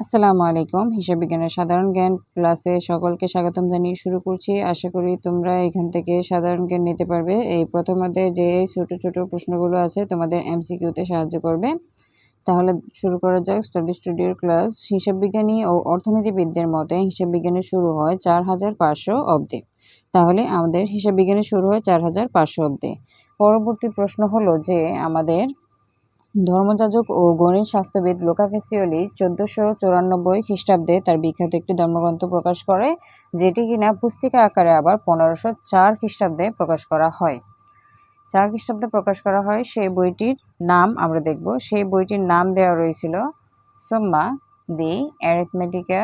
আসসালামু আলাইকুম। হিসাব বিজ্ঞানের সাধারণ জ্ঞান ক্লাসে সকলকে স্বাগতম জানিয়ে শুরু করছি। আশা করি তোমরা এখান থেকে সাধারণ জ্ঞান নিতে পারবে। এই প্রথমতে যে ছোট ছোট প্রশ্নগুলো আছে, তোমাদের এমসিকিউতে সাহায্য করবে। তাহলে শুরু করা যাক। স্টাডি স্টুডিওর ক্লাস হিসাব বিজ্ঞানী ও অর্থনীতিবিদদের মতে হিসাব বিজ্ঞানের শুরু হয় চার হাজার পাঁচশো অব্দে। তাহলে আমাদের হিসাব বিজ্ঞানের শুরু হয় চার হাজার পাঁচশো অব্দে। পরবর্তী প্রশ্ন হলো যে আমাদের ধর্মযাজক ও গণিত শাস্ত্রবিদ লোকাফেসিওলি চোদ্দশো চুরানব্বই খ্রিস্টাব্দে তার বিখ্যাত একটি ধর্মগ্রন্থ প্রকাশ করে, যেটি কিনা পুস্তিকা আকারে আবার পনেরোশো চার খ্রিস্টাব্দে প্রকাশ করা হয়। চার খ্রিস্টাব্দে প্রকাশ করা হয়, সেই বইটির নাম আমরা দেখব। সেই বইটির নাম দেওয়া রয়েছিল সোম্মা দি অ্যারিথমেটিকা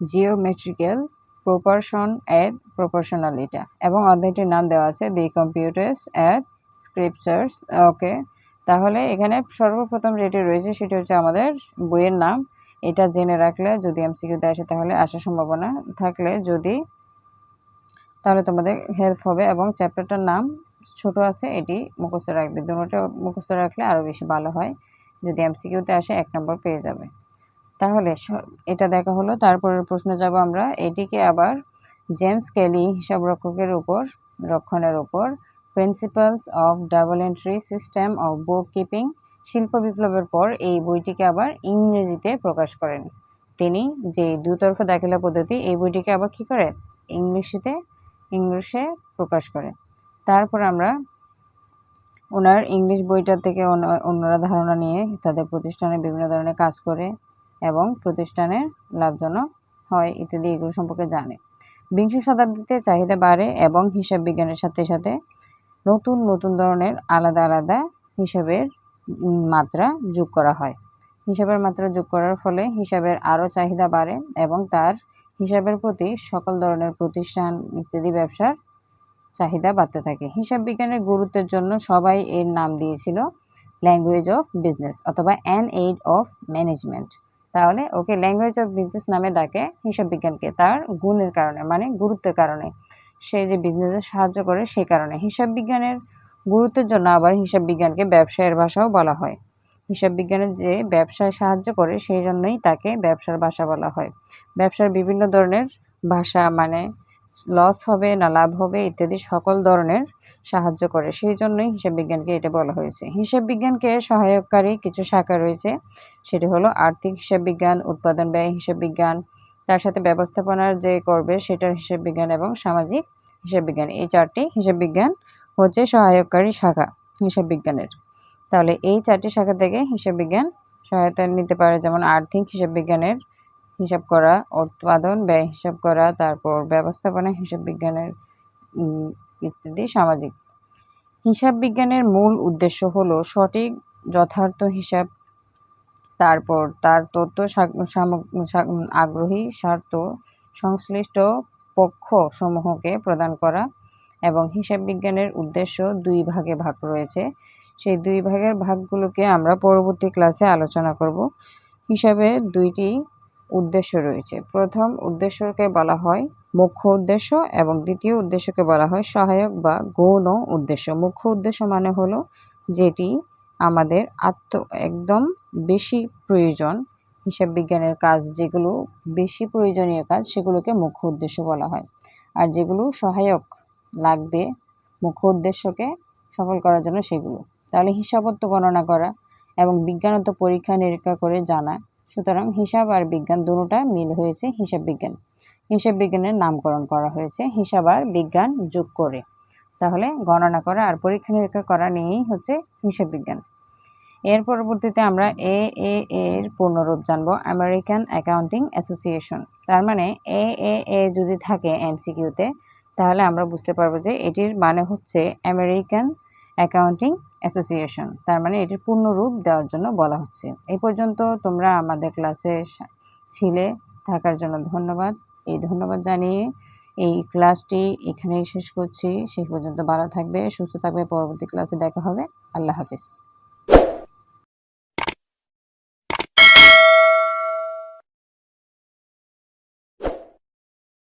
জিওমেট্রিক্যাল প্রপারশন অ্যাড প্রপোর্শনালিটা এবং অধ্যায়টির নাম দেওয়া আছে the computers and scriptures. Okay তাহলে এখানে সর্বপ্রথম যেটি রয়েছে সেটি হচ্ছে আমাদের বইয়ের নাম। এটা জেনে রাখলে যদি এমসিকিউতে আসে তাহলে আসার সম্ভাবনা থাকলে যদি, তাহলে তোমাদের হেল্প হবে এবং চ্যাপ্টারটার নাম ছোট আছে এটি মুখস্থ রাখবে। দুটো মুখস্থ রাখলে আরও বেশি ভালো হয়। যদি এমসিকিউতে আসে এক নম্বর পেয়ে যাবে। তাহলে এটা দেখা হলো। তারপরের প্রশ্নে যাব আমরা। এটিকে আবার জেমস কেলি হিসাব রক্ষকের উপর, রক্ষণের উপর principles of double entry system of bookkeeping শিল্প বিপ্লবের পর এই বইটিকে আবার ইংরেজিতে প্রকাশ করেন। তিনি যে দুতরফা দাখিলা পদ্ধতি, এই বইটিকে আবার কি করে? ইংলিশিতে, ইংলিশে প্রকাশ করে। তারপর আমরা ওনার ইংলিশ বইটা থেকে অন্যরা ধারণা নিয়ে তাদের প্রতিষ্ঠানে বিভিন্ন ধরনের কাজ করে এবং প্রতিষ্ঠানের লাভজনক হয় ইত্যাদি এগুলো সম্পর্কে জানে। বিংশ শতাব্দীতে চাহিদা বাড়ে এবং হিসাব বিজ্ঞানের সাথে সাথে নতুন নতুন ধরনের আলাদা আলাদা হিসাবের মাত্রা যোগ করা হয়। হিসাবের মাত্রা যোগ করার ফলে হিসাবের আরও চাহিদা বাড়ে এবং তার হিসাবের প্রতি সকল ধরনের প্রতিষ্ঠান, ইত্যাদি ব্যবসার চাহিদা বাড়তে থাকে। হিসাব বিজ্ঞানের গুরুত্বের জন্য সবাই এর নাম দিয়েছিল ল্যাঙ্গুয়েজ অফ বিজনেস অথবা অ্যান এইড অফ ম্যানেজমেন্ট। তাহলে ওকে ল্যাঙ্গুয়েজ অফ বিজনেস নামে ডাকে হিসাব বিজ্ঞানকে, তার গুণের কারণে মানে গুরুত্বের কারণে। সে যে বিজনেসে সাহায্য করে সেই কারণে। হিসাব বিজ্ঞানের গুরুত্বের জন্য আবার হিসাব বিজ্ঞানকে ব্যবসায়ের ভাষাও বলা হয়। হিসাব বিজ্ঞানের যে ব্যবসায় সাহায্য করে সেই জন্যই তাকে ব্যবসার ভাষা বলা হয়। ব্যবসার বিভিন্ন ধরনের ভাষা মানে লস হবে না লাভ হবে ইত্যাদি সকল ধরনের সাহায্য করে। সেই জন্যই হিসাব বিজ্ঞানকে এটা বলা হয়েছে। হিসাব বিজ্ঞানকে সহায়ককারী কিছু শাখা রয়েছে। সেটি হলো আর্থিক হিসাব বিজ্ঞান, উৎপাদন ব্যয় হিসাব বিজ্ঞান তার সাথে ব্যবস্থাপনার যে করবে সেটার হিসাব বিজ্ঞান এবং সামাজিক হিসাব বিজ্ঞান। এই চারটি হিসাব বিজ্ঞান হচ্ছে সহায়ককারী শাখা হিসাব বিজ্ঞানের। তাহলে এই চারটি শাখা থেকে হিসাব বিজ্ঞান সহায়তা নিতে পারে, যেমন আর্থিক হিসাব বিজ্ঞানের হিসাব করা, উৎপাদন, ব্যয় হিসাব করা, তারপর ব্যবস্থাপনা হিসাব বিজ্ঞানের ইত্যাদি সামাজিক। হিসাব বিজ্ঞানের মূল উদ্দেশ্য হলো সঠিক, যথার্থ হিসাব তারপর তার তথ্য আগ্রহী স্বার্থ সংশ্লিষ্ট পক্ষ সমূহকে প্রদান করা এবং হিসাব বিজ্ঞানের উদ্দেশ্য দুই ভাগে ভাগ রয়েছে। সেই দুই ভাগের ভাগগুলোকে আমরা পরবর্তী ক্লাসে আলোচনা করব। হিসাবে দুইটি উদ্দেশ্য রয়েছে। প্রথম উদ্দেশ্যকে বলা হয় মুখ্য উদ্দেশ্য এবং দ্বিতীয় উদ্দেশ্যকে বলা হয় সহায়ক বা গৌণ উদ্দেশ্য। মুখ্য উদ্দেশ্য মানে হলো যেটি আমাদের আত্ম, একদম বেশি প্রয়োজন হিসাব বিজ্ঞানের কাজ, যেগুলো বেশি প্রয়োজনীয় কাজ, সেগুলোকে মুখ্য উদ্দেশ্য বলা হয়। আর যেগুলো সহায়ক লাগবে মুখ্য উদ্দেশ্যকে সফল করার জন্য সেগুলো। তাহলে হিসাবত্ব গণনা করা এবং বিজ্ঞানত পরীক্ষা নিরীক্ষা করে জানা। সুতরাং হিসাব আর বিজ্ঞান দুটোটা মিল হয়েছে হিসাব বিজ্ঞান। হিসাব বিজ্ঞানের নামকরণ করা হয়েছে। হিসাব আর বিজ্ঞান যোগ করে। তাহলে গণনা করা আর পরীক্ষা নিরীক্ষা করা নিয়েই হচ্ছে হিসাব বিজ্ঞান। এর পরবর্তীতে আমরা এ এ এর পূর্ণরূপ জানব আমেরিকান অ্যাকাউন্টিং অ্যাসোসিয়েশন তার মানে এ এ এ যদি থাকে এমসিকিউতে তাহলে আমরা বুঝতে পারব যে এটির মানে হচ্ছে আমেরিকান অ্যাকাউন্টিং অ্যাসোসিয়েশন তার মানে এটির পূর্ণ রূপ দেওয়ার জন্য বলা হচ্ছে। এই পর্যন্ত তোমরা আমাদের ক্লাসে ছিলে, থাকার জন্য ধন্যবাদ। এই ধন্যবাদ জানিয়ে এই ক্লাসটি এখানেই শেষ করছি। সেই পর্যন্ত ভালো থাকবে, সুস্থ থাকবে। পরবর্তী ক্লাসে দেখা হবে। আল্লাহ হাফিজ।